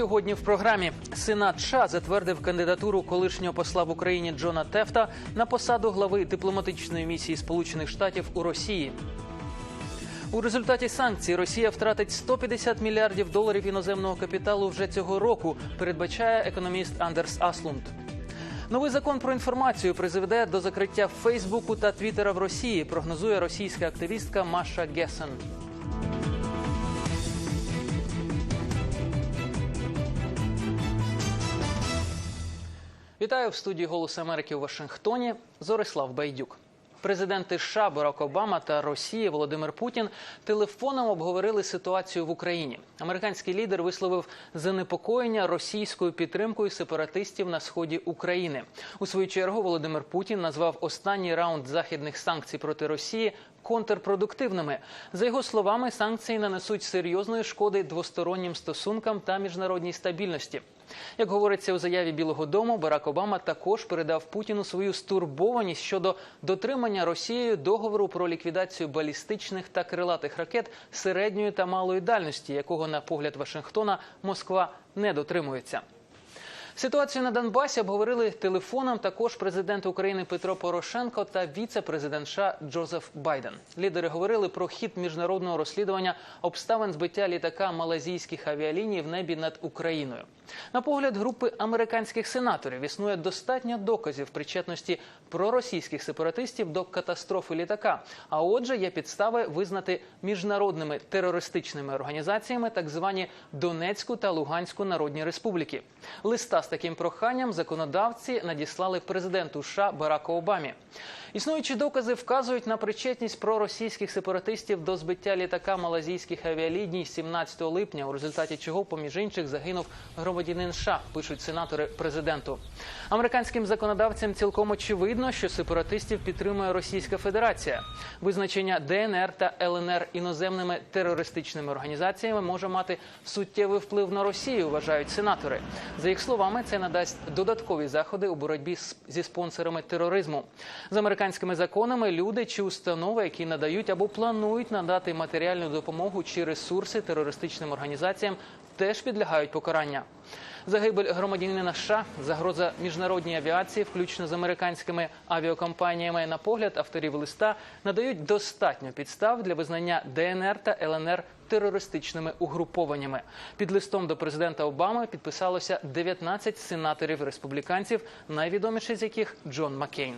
Сьогодні в програмі Сенат США затвердив кандидатуру колишнього посла в Україні Джона Тефта на посаду глави дипломатичної місії Сполучених Штатів у Росії. У результаті санкцій Росія втратить 150 мільярдів доларів іноземного капіталу вже цього року. Передбачає економіст Андерс Аслунд. Новий закон про інформацію призведе до закриття Фейсбуку та Твіттера в Росії. Прогнозує російська активістка Маша Гесен. Вітаю в студії «Голос Америки» у Вашингтоні. Зорислав Байдюк. Президенти США Барак Обама та Росії Володимир Путін телефоном обговорили ситуацію в Україні. Американський лідер висловив занепокоєння російською підтримкою сепаратистів на сході України. У свою чергу Володимир Путін назвав останній раунд західних санкцій проти Росії контрпродуктивними. За його словами, санкції нанесуть серйозної шкоди двостороннім стосункам та міжнародній стабільності. Як говориться у заяві Білого Дому, Барак Обама також передав Путіну свою стурбованість щодо дотримання Росією договору про ліквідацію балістичних та крилатих ракет середньої та малої дальності, якого на погляд Вашингтона Москва не дотримується. Ситуацію на Донбасі обговорили телефоном також президент України Петро Порошенко та віце-президент США Джозеф Байден. Лідери говорили про хід міжнародного розслідування обставин збиття літака малазійських авіаліній в небі над Україною. На погляд групи американських сенаторів існує достатньо доказів причетності проросійських сепаратистів до катастрофи літака. А отже, є підстави визнати міжнародними терористичними організаціями так звані Донецьку та Луганську народні республіки. Листа таким проханням законодавці надіслали президенту США Бараку Обамі. Існуючі докази вказують на причетність проросійських сепаратистів до збиття літака малазійських авіаліній 17 липня, у результаті чого, поміж інших, загинув громадянин США, пишуть сенатори президенту. Американським законодавцям цілком очевидно, що сепаратистів підтримує Російська Федерація. Визначення ДНР та ЛНР іноземними терористичними організаціями може мати суттєвий вплив на Росію, вважають сенатори. За їх словами, це надасть додаткові заходи у боротьбі зі спонсорами тероризму. За американськими законами люди чи установи, які надають або планують надати матеріальну допомогу чи ресурси терористичним організаціям, теж підлягають покарання. Загибель громадянина США, загроза міжнародній авіації, включно з американськими авіакомпаніями, на погляд авторів листа надають достатньо підстав для визнання ДНР та ЛНР терористичними угрупованнями. Під листом до президента Обами підписалося 19 сенаторів республіканців, найвідоміший з яких Джон Маккейн.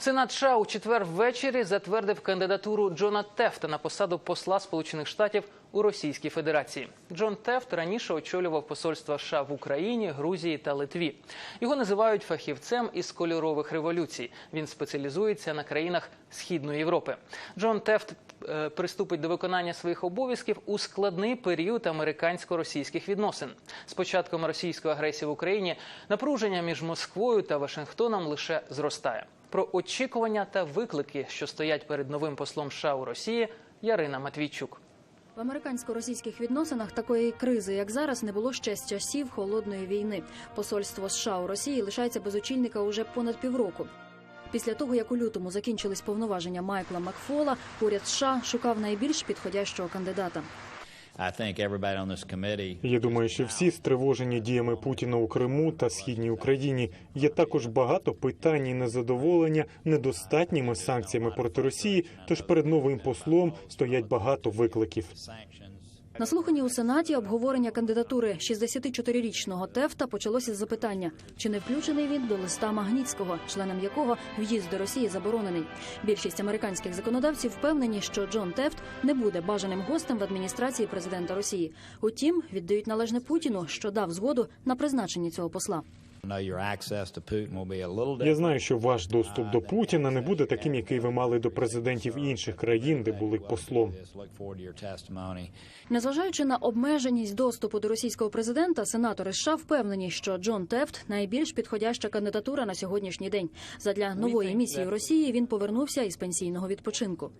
Сенат США у четвер ввечері затвердив кандидатуру Джона Тефта на посаду посла Сполучених Штатів у Російській Федерації. Джон Тефт раніше очолював посольства США в Україні, Грузії та Литві. Його називають фахівцем із кольорових революцій. Він спеціалізується на країнах Східної Європи. Джон Тефт е, приступить до виконання своїх обов'язків у складний період американсько-російських відносин. З початком російської агресії в Україні напруження між Москвою та Вашингтоном лише зростає. Про очікування та виклики, що стоять перед новим послом США у Росії, Ярина Матвійчук. В американсько-російських відносинах такої кризи, як зараз, не було ще з часів холодної війни. Посольство США у Росії лишається без очільника уже понад півроку. Після того, як у лютому закінчились повноваження Майкла Макфола, уряд США шукав найбільш підходящого кандидата. Я думаю, що всі стривожені діями Путіна у Криму та східній Україні є також багато питань і незадоволення недостатніми санкціями проти Росії. Тож перед новим послом стоять багато викликів. На слуханні у сенаті обговорення кандидатури 64-річного Тефта почалося з запитання, чи не включений він до листа Магнітського, членом якого в'їзд до Росії заборонений. Більшість американських законодавців впевнені, що Джон Тефт не буде бажаним гостем в адміністрації президента Росії. Утім, віддають належне Путіну, що дав згоду на призначення цього посла. I know your access to Putin will be a little Я знаю, що ваш доступ до Путіна не буде таким, який ви мали до президентів інших країн, де були послом. Незважаючи на обмеженість доступу до російського президента, сенатори США впевнені, що Джон Тефт найбільш підходяща кандидатура на сьогоднішній день. Задля нової місії в Росії він повернувся із пенсійного відпочинку.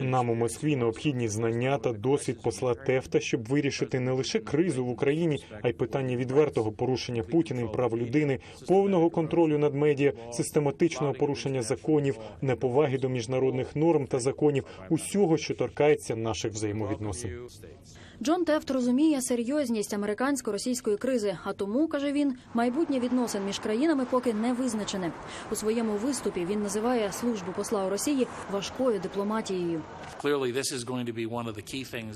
Нам у Москві необхідні знання та досвід посла Тефта, щоб вирішити не лише кризу в Україні, а й питання відвертого порушення Путіним прав людини, повного контролю над медіа, систематичного порушення законів, неповаги до міжнародних норм та законів, усього, що торкається наших взаємовідносин. Джон Тефт розуміє серйозність американсько-російської кризи, а тому каже він, майбутнє відносин між країнами поки не визначене. У своєму виступі він називає службу посла у Росії важкою дипломатією.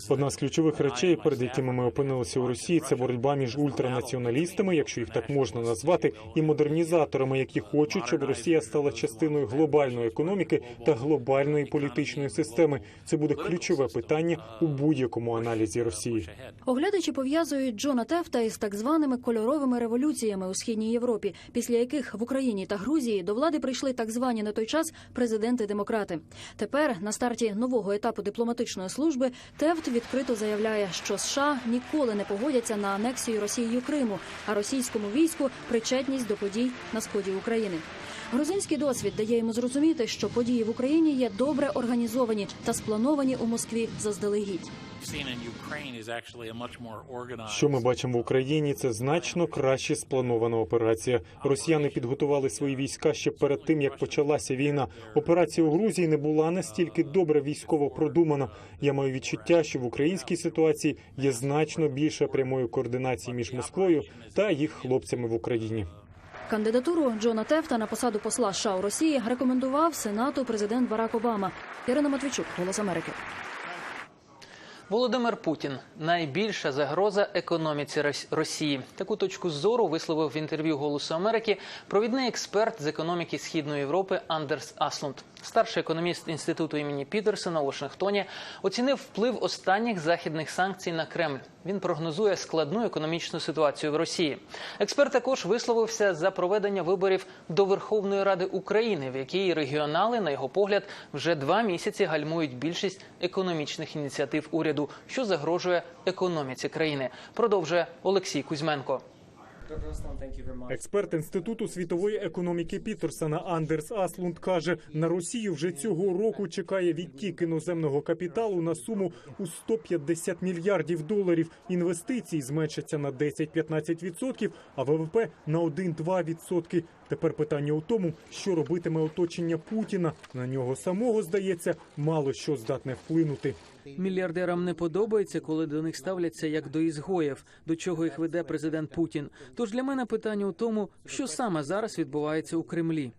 Одна з ключових речей, перед якими ми опинилися у Росії, це боротьба між ультранаціоналістами, якщо їх так можна назвати, і модернізаторами, які хочуть, щоб Росія стала частиною глобальної економіки та глобальної політичної системи. Це буде ключове питання у будь-якому аналізі Росії. Оглядачі пов'язують Джона Тефта із так званими кольоровими революціями у східній Європі, після яких в Україні та Грузії до влади прийшли так звані на той час президенти-демократи. Тепер на старті нового етапу дипломатичної служби Тефт відкрито заявляє, що США ніколи не погодяться на анексію Росією Криму, а російському війську причетність до подій на сході України. Грузинський досвід дає йому зрозуміти, що події в Україні є добре організовані та сплановані у Москві заздалегідь. Що ми бачимо в Україні, це значно краще спланована операція. Росіяни підготували свої війська ще перед тим, як почалася війна. Операція у Грузії не була настільки добре військово продумана. Я маю відчуття, що в українській ситуації є значно більше прямої координації між Москвою та їх хлопцями в Україні. Кандидатуру Джона Тефта на посаду посла США у Росії рекомендував Сенату президент Барак Обама. Ірина Матвійчук, Голос Америки. Володимир Путін найбільша загроза економіці Росії. Таку точку зору висловив в інтерв'ю Голосу Америки провідний експерт з економіки Східної Європи Андерс Аслунд. Старший економіст інституту імені Пітерсона у Вашингтоні оцінив вплив останніх західних санкцій на Кремль. Він прогнозує складну економічну ситуацію в Росії. Експерт також висловився за проведення виборів до Верховної Ради України, в якій регіонали, на його погляд, вже два місяці гальмують більшість економічних ініціатив уряду, що загрожує економіці країни. Продовжує Олексій Кузьменко. Експерт інституту світової економіки Пітерсона Андерс Аслунд каже: на Росію вже цього року чекає відтік іноземного капіталу на суму у 150 мільярдів доларів. Інвестиції зменшаться на 10-15%, а ВВП на 1-2%. Тепер питання у тому, що робитиме оточення Путіна. На нього самого здається, мало що здатне вплинути. Мільярдерам не подобається, коли до них ставляться як до ізгоїв, до чого їх веде президент Путін. Тож для мене питання у тому, що саме зараз відбувається у Кремлі.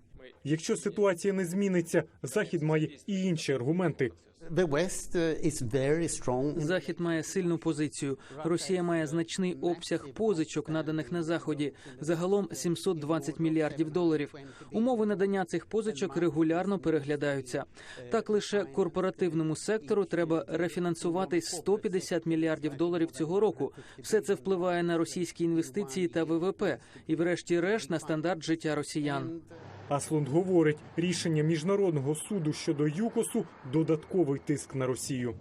Якщо ситуація не зміниться, захід має і інші аргументи. Uh. Захід має сильну позицію. Росія має значний обсяг позичок, наданих на заході, загалом 720 мільярдів доларів. Умови надання цих позичок регулярно переглядаються. Так лише корпоративному сектору треба рефінансувати 150 мільярдів доларів цього року. Все це впливає на російські інвестиції та ВВП, і, врешті-решт, на стандарт життя росіян. Аслунд говорить, рішення міжнародного суду щодо ЮКОСу додатковий тиск на Росію.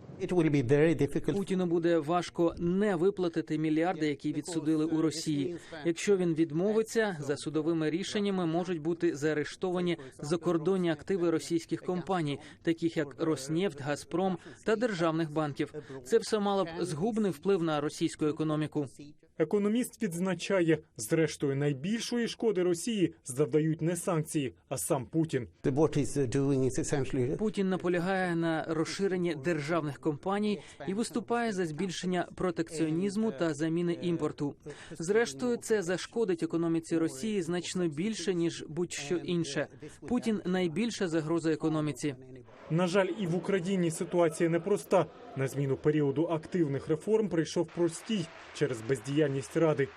Путіну буде важко не виплатити мільярди, які відсудили у Росії. Якщо він відмовиться, за судовими рішеннями можуть бути заарештовані закордонні активи російських компаній, таких як Роснефть, Газпром та державних банків. Це все мало б згубний вплив на російську економіку. Економіст відзначає, зрештою найбільшої шкоди Росії завдають не санкції, а сам Путін. Uh, Путін наполягає на розширенні державних компаній і виступає за збільшення протекціонізму та заміни імпорту. Зрештою, це зашкодить економіці Росії значно більше ніж будь-що інше. Путін найбільша загроза економіці. На жаль, і в Україні ситуація непроста. На зміну періоду активних реформ прийшов простій через бездіяльність ради.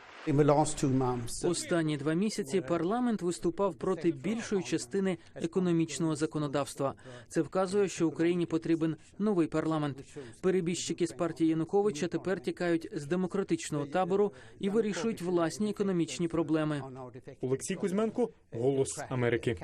Останні два місяці парламент виступав проти більшої частини економічного законодавства. Це вказує, що Україні потрібен новий парламент. Перебіжчики з партії Януковича тепер тікають з демократичного табору і вирішують власні економічні проблеми. Олексій Кузьменко, Голос Америки.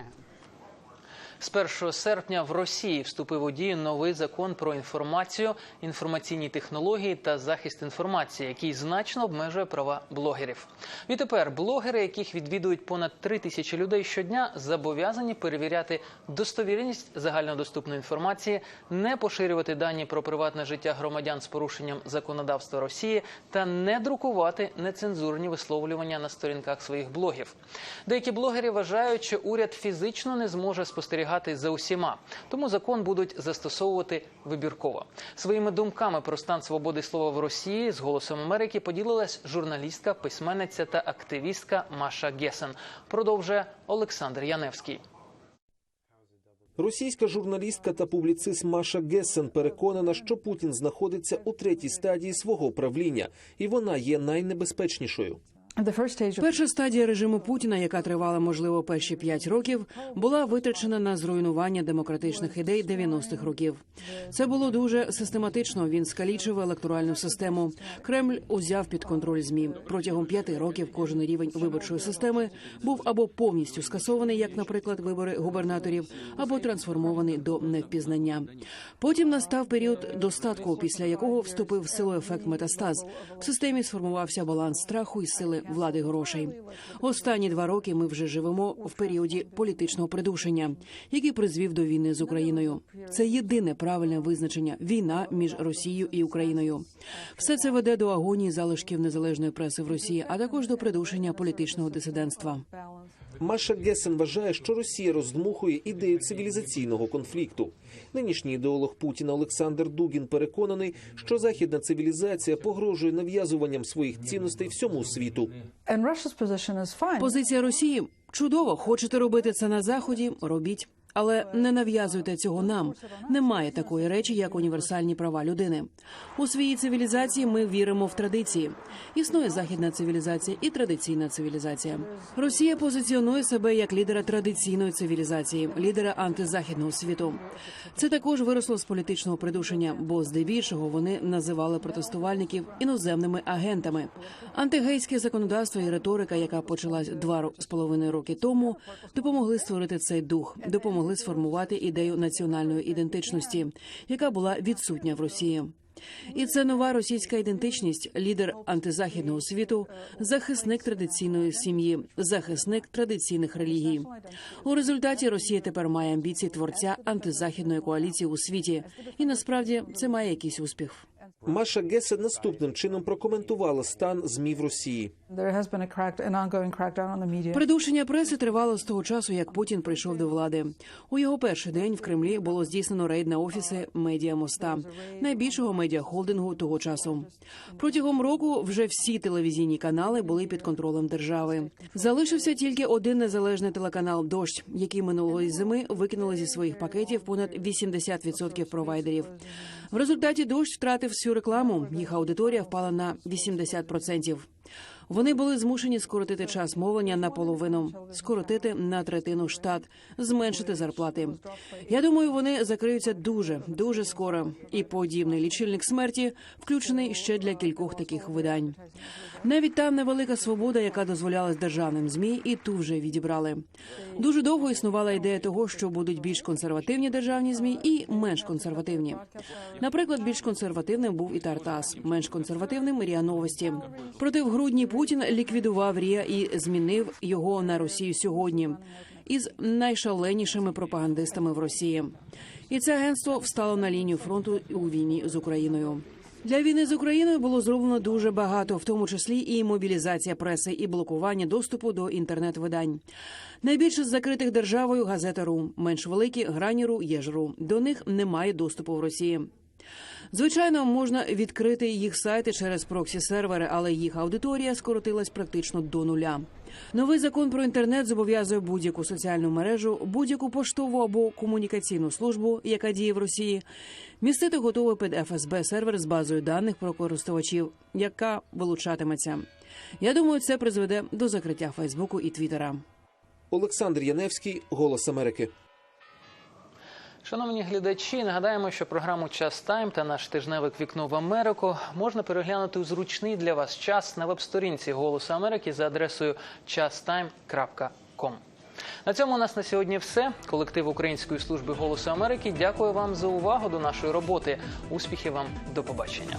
З 1 серпня в Росії вступив у дію новий закон про інформацію, інформаційні технології та захист інформації, який значно обмежує права блогерів. Відтепер блогери, яких відвідують понад 3 тисячі людей щодня, зобов'язані перевіряти достовірність загальнодоступної інформації, не поширювати дані про приватне життя громадян з порушенням законодавства Росії та не друкувати нецензурні висловлювання на сторінках своїх блогів. Деякі блогери вважають, що уряд фізично не зможе спостерігати спостерігати за усіма. Тому закон будуть застосовувати вибірково. Своїми думками про стан свободи слова в Росії з голосом Америки поділилась журналістка, письменниця та активістка Маша Гесен. Продовжує Олександр Яневський. Російська журналістка та публіцист Маша Гессен переконана, що Путін знаходиться у третій стадії свого правління, і вона є найнебезпечнішою. Перша стадія режиму Путіна, яка тривала можливо перші п'ять років, була витрачена на зруйнування демократичних ідей 90-х років. Це було дуже систематично. Він скалічив електоральну систему. Кремль узяв під контроль змі протягом п'яти років. Кожен рівень виборчої системи був або повністю скасований, як, наприклад, вибори губернаторів, або трансформований до невпізнання. Потім настав період достатку, після якого вступив в силу ефект метастаз. В системі сформувався баланс страху і сили влади грошей. Останні два роки ми вже живемо в періоді політичного придушення, який призвів до війни з Україною. Це єдине правильне визначення війна між Росією і Україною. Все це веде до агонії залишків незалежної преси в Росії, а також до придушення політичного дисидентства. Маша Гессен вважає, що Росія роздмухує ідею цивілізаційного конфлікту. Нинішній ідеолог Путіна Олександр Дугін переконаний, що західна цивілізація погрожує нав'язуванням своїх цінностей всьому світу. Позиція Росії чудово. Хочете робити це на заході? Робіть. Але не нав'язуйте цього нам. Немає такої речі, як універсальні права людини. У своїй цивілізації ми віримо в традиції. Існує західна цивілізація і традиційна цивілізація. Росія позиціонує себе як лідера традиційної цивілізації, лідера антизахідного світу. Це також виросло з політичного придушення, бо здебільшого вони називали протестувальників іноземними агентами. Антигейське законодавство і риторика, яка почалась два з половиною роки тому, допомогли створити цей дух, допомогли сформувати ідею національної ідентичності, яка була відсутня в Росії. І це нова російська ідентичність, лідер антизахідного світу, захисник традиційної сім'ї, захисник традиційних релігій. У результаті Росія тепер має амбіції творця антизахідної коаліції у світі, і насправді це має якийсь успіх. Маша Гессен наступним чином прокоментувала стан змі в Росії. Придушення преси тривало з того часу, як Путін прийшов до влади. У його перший день в Кремлі було здійснено рейд на офіси медіа моста, найбільшого медіахолдингу того часу. Протягом року вже всі телевізійні канали були під контролем держави. Залишився тільки один незалежний телеканал Дощ, який минулої зими викинули зі своїх пакетів понад 80% провайдерів. В результаті дощ втратив всю рекламу. Їх аудиторія впала на 80%. Вони були змушені скоротити час мовлення наполовину, скоротити на третину штат, зменшити зарплати. Я думаю, вони закриються дуже дуже скоро. І подібний лічильник смерті включений ще для кількох таких видань. Навіть там невелика свобода, яка дозволялась державним змі, і ту вже відібрали. Дуже довго існувала ідея того, що будуть більш консервативні державні змі і менш консервативні. Наприклад, більш консервативним був і Тартас, менш консервативним Ріа Новості. Проте в грудні Путін ліквідував Ріа і змінив його на Росію сьогодні із найшаленішими пропагандистами в Росії. І це агентство встало на лінію фронту у війні з Україною. Для війни з Україною було зроблено дуже багато, в тому числі і мобілізація преси, і блокування доступу до інтернет-видань. Найбільше з закритих державою газета РУ, менш великі граніру Єжру. До них немає доступу в Росії. Звичайно, можна відкрити їх сайти через проксі-сервери, але їх аудиторія скоротилась практично до нуля. Новий закон про інтернет зобов'язує будь-яку соціальну мережу, будь-яку поштову або комунікаційну службу, яка діє в Росії, містити готовий під ФСБ сервер з базою даних про користувачів, яка вилучатиметься. Я думаю, це призведе до закриття Фейсбуку і Твіттера. Олександр Яневський, Голос Америки. Шановні глядачі, нагадаємо, що програму Час Тайм та наш тижневик Вікно в Америку можна переглянути у зручний для вас час на веб-сторінці Голосу Америки за адресою chastime.com. На цьому у нас на сьогодні все. Колектив Української служби голосу Америки. Дякую вам за увагу до нашої роботи. Успіхів вам до побачення.